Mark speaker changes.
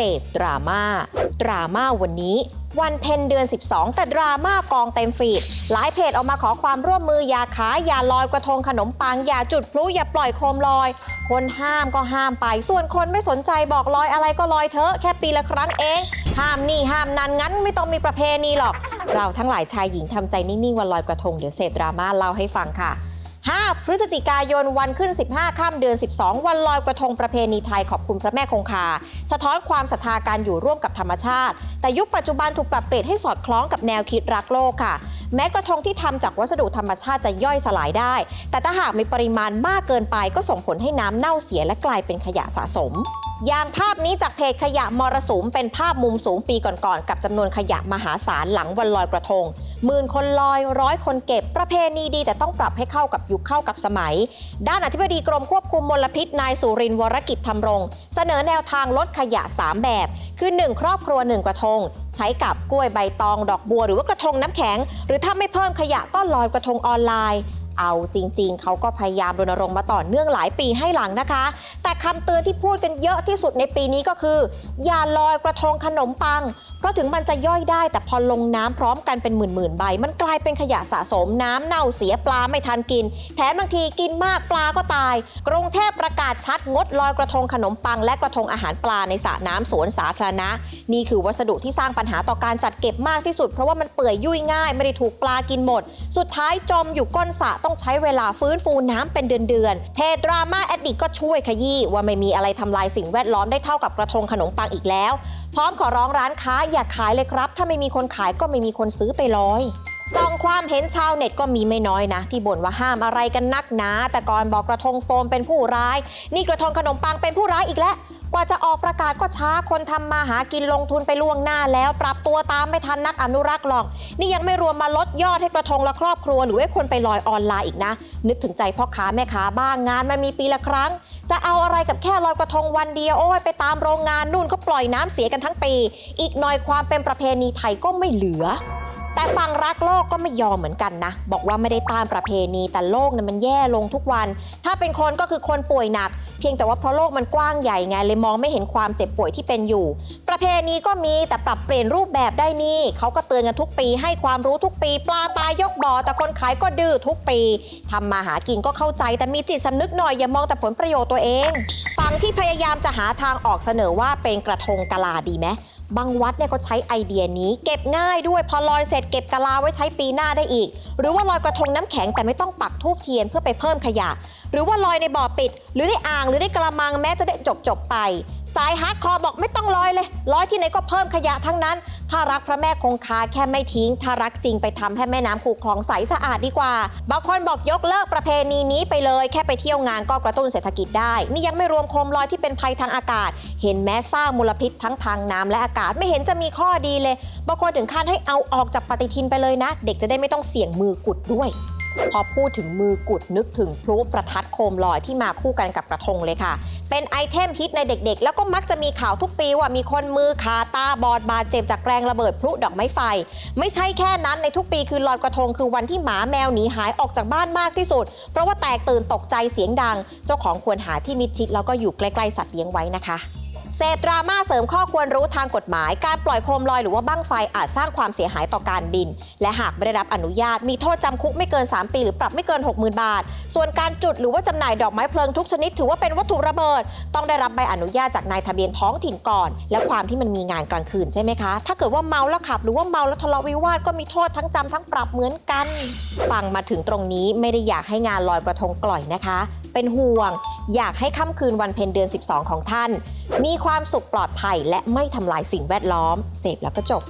Speaker 1: เสพดราม่า ดราม่าวันนี้ วันเพ็ญเดือน 12 แต่ดราม่ากองเต็มฟีด หลายเพจออกมาขอความร่วมมืออย่าขายอย่าลอยกระทงขนมปัง อย่าจุดพลุอย่าปล่อยโคมลอย คนห้ามก็ห้ามไป ส่วนคนไม่สนใจบอกลอยอะไรก็ลอยเถอะแค่ปีละครั้งเอง ห้ามนี่ห้ามนั้นงั้นไม่ต้องมีประเพณีหรอก เราทั้งหลายชายหญิงทำใจนิ่งๆวันลอยกระทงเดี๋ยวเสพดราม่าเล่าให้ฟังค่ะ 5 พฤศจิกายนวันขึ้น 15ค่ำเดือน 12 วันลอยกระทงประเพณีไทยขอบคุณพระแม่คงคา สะท้อนความศรัทธาการอยู่ร่วมกับธรรมชาติ แต่ยุคปัจจุบันถูกปรับเปลี่ยนให้สอดคล้องกับแนวคิดรักโลกค่ะ แม้กระทงที่ทำจากวัสดุธรรมชาติจะย่อยสลายได้ แต่ถ้าหากมีปริมาณมากเกินไปก็ส่งผลให้น้ำเน่าเสียและกลายเป็นขยะสะสม อย่างภาพนี้จากเพจขยะมรสุมเป็นภาพมุมสูงปีก่อนๆ กับจำนวนขยะมหาศาลหลังวันลอยกระทงหมื่นคนลอยร้อยคนเก็บประเพณีดี แต่ต้องปรับให้เข้ากับยุคเข้ากับสมัย ด้านอธิบดีกรมควบคุมมลพิษนายสุรินทร์วรกิจธรรมรง เสนอแนวทางลดขยะ 3 แบบ คือ 1 ครอบครัว 1 กระทง ใช้กับกล้วยใบตอง ดอกบัว หรือว่ากระทงน้ำแข็ง หรือถ้าไม่เพิ่มขยะก็ลอยกระทงออนไลน์ เอาจริง ๆ เขาก็พยายามรณรงค์มาต่อเนื่องหลายปีให้หลังนะคะ แต่คำเตือนที่พูดกันเยอะที่สุดในปีนี้ก็คือ อย่าลอยกระทงขนมปังเพราะถึงมันจะย่อยได้แต่พอลงน้ำพร้อมกันเป็นหมื่นๆใบ มันกลายเป็นขยะสะสมน้ำเน่าเสียปลาไม่ทันกิน แถมบางทีกินมากปลาก็ตาย กรุงเทพประกาศชัดงดลอยกระทงขนมปัง และกระทงอาหารปลาในสระน้ำสวนสาธารณะ นี่คือวัสดุที่สร้างปัญหาต่อการจัดเก็บมากที่สุด เพราะว่ามันเปื่อยยุ่ยง่ายไม่ได้ถูกปลากินหมด สุดท้ายจมอยู่ก้นสระต้องใช้เวลาฟื้นฟูน้ำเป็นเดือนๆเพจดราม่าแอดดิกก็ช่วยขยี้ว่าไม่มีอะไรทำลายสิ่งแวดล้อมได้เท่ากับกระทงขนมปังอีกแล้วพร้อมขอร้องร้านค้าอย่าขายเลยครับ ถ้าไม่มีคนขายก็ไม่มีคนซื้อไปร้อยส่องความเห็นชาวเน็ตก็มีไม่น้อยนะ ที่บ่นว่าห้ามอะไรกันนักหนา แต่ก่อนบอกกระทงโฟมเป็นผู้ร้าย นี่กระทงขนมปังเป็นผู้ร้ายอีกแล้ว กว่าจะออกประกาศก็ช้าคนทำมาหากินลงทุนไปล่วงหน้าแล้ว ปรับตัวตามไม่ทันนักอนุรักษ์หรอก นี่ยังไม่รวมมาลดยอดให้กระทงละครอบครัวหรือให้คนไปลอยออนไลน์อีกนะ นึกถึงใจพ่อค้าแม่ค้าบ้างงานมันมีปีละครั้ง จะเอาอะไรกับแค่ลอยกระทงวันเดียวโอ้ยไปตามโรงงานนู่นเขาปล่อยน้ำเสียกันทั้งปี อีกหน่อยความเป็นประเพณีไทยก็ไม่เหลือ แต่ฝั่งรักโลกก็ไม่ยอมเหมือนกันนะ บอกว่าไม่ได้ตามประเพณีแต่โลกเนี่ยมันแย่ลงทุกวัน ถ้าเป็นคนก็คือคนป่วยหนัก เพียงแต่ว่าเพราะโลกมันกว้างใหญ่ไงเลยมองไม่เห็นความเจ็บป่วยที่เป็นอยู่ ประเพณีก็มีแต่ปรับเปลี่ยนรูปแบบได้นี่เขาก็เตือนกันทุกปี ให้ความรู้ทุกปี ปลาตายยกบ่อแต่คนขายก็ดื้อทุกปีทำมาหากินก็เข้าใจแต่มีจิตสำนึกหน่อยอย่ามองแต่ผลประโยชน์ตัวเองฝั่งที่พยายามจะหาทางออกเสนอว่าเป็นกระทงกะลาดีไหม บางวัดเนี่ยเขาใช้ไอเดียนี้ เก็บง่ายด้วยพอลอยเสร็จเก็บกะลาไว้ใช้ปีหน้าได้อีก หรือว่าลอยกระทงน้ำแข็งแต่ไม่ต้องปักทูบเทียนเพื่อไปเพิ่มขยะ หรือว่าลอยในบ่อปิด หรือในอ่างหรือในกระมังแม้จะได้จบจบไป สายฮาร์ดคอร์บอกไม่ต้องลอยเลยลอยที่ไหนก็เพิ่มขยะทั้งนั้น ถ้ารักพระแม่คงคาแค่ไม่ทิ้ง ถ้ารักจริงไปทำให้แม่น้ำคูคลองใสสะอาดดีกว่า บางคนบอกยกเลิกประเพณีนี้ไปเลย แค่ไปเที่ยวงานก็กระตุ้นเศรษฐกิจได้ นี่ยังไม่รวมโคมลอยที่เป็นภัยทางอากาศ เห็นแม้สร้างมลพิษทั้งทางน้ำและอากาศไม่เห็นจะมีข้อดีเลยบางคนถึงขั้นให้เอาออกจากปฏิทินไปเลยนะ เด็กจะได้ไม่ต้องเสี่ยงมือกุดด้วย พอพูดถึงมือกุดนึกถึงพลุประทัดโคมลอยที่มาคู่กันกับกระทงเลยค่ะ เป็นไอเทมฮิตในเด็กๆ แล้วก็มักจะมีข่าวทุกปีว่ามีคนมือขาตาบอดบาดเจ็บจากแรงระเบิดพลุดอกไม้ไฟ ไม่ใช่แค่นั้นในทุกปีคือลอยกระทงคือวันที่หมาแมวหนีหายออกจากบ้านมากที่สุด เพราะว่าแตกตื่นตกใจเสียงดัง เจ้าของควรหาที่มิดชิดแล้วก็อยู่ใกล้ๆสัตว์เลี้ยงไว้นะคะ เสพดราม่าเสริมข้อควรรู้ทางกฎหมาย การปล่อยโคมลอยหรือว่าบั้งไฟอาจสร้างความเสียหายต่อการบิน และหากไม่ได้รับอนุญาต มีโทษจำคุกไม่เกิน 3 ปี หรือปรับไม่เกิน 60,000 บาท ส่วนการจุดหรือว่าจำหน่ายดอกไม้เพลิงทุกชนิดถือว่าเป็นวัตถุระเบิด ต้องได้รับใบอนุญาตจากนายทะเบียนท้องถิ่นก่อน และความที่มันมีงานกลางคืนใช่ไหมคะ ถ้าเกิดว่าเมาแล้วขับ หรือว่าเมาแล้วทะเลาะวิวาทก็มีโทษทั้งจำทั้งปรับเหมือนกัน ฟังมาถึงตรงนี้ไม่ได้อยากให้งานลอยกระทงกล่อยนะคะ เป็นห่วง อยากให้ค่ำคืนวันเพ็ญเดือน 12 ของท่าน มีความสุขปลอดภัยและไม่ทำลายสิ่งแวดล้อม เสพแล้วก็จบ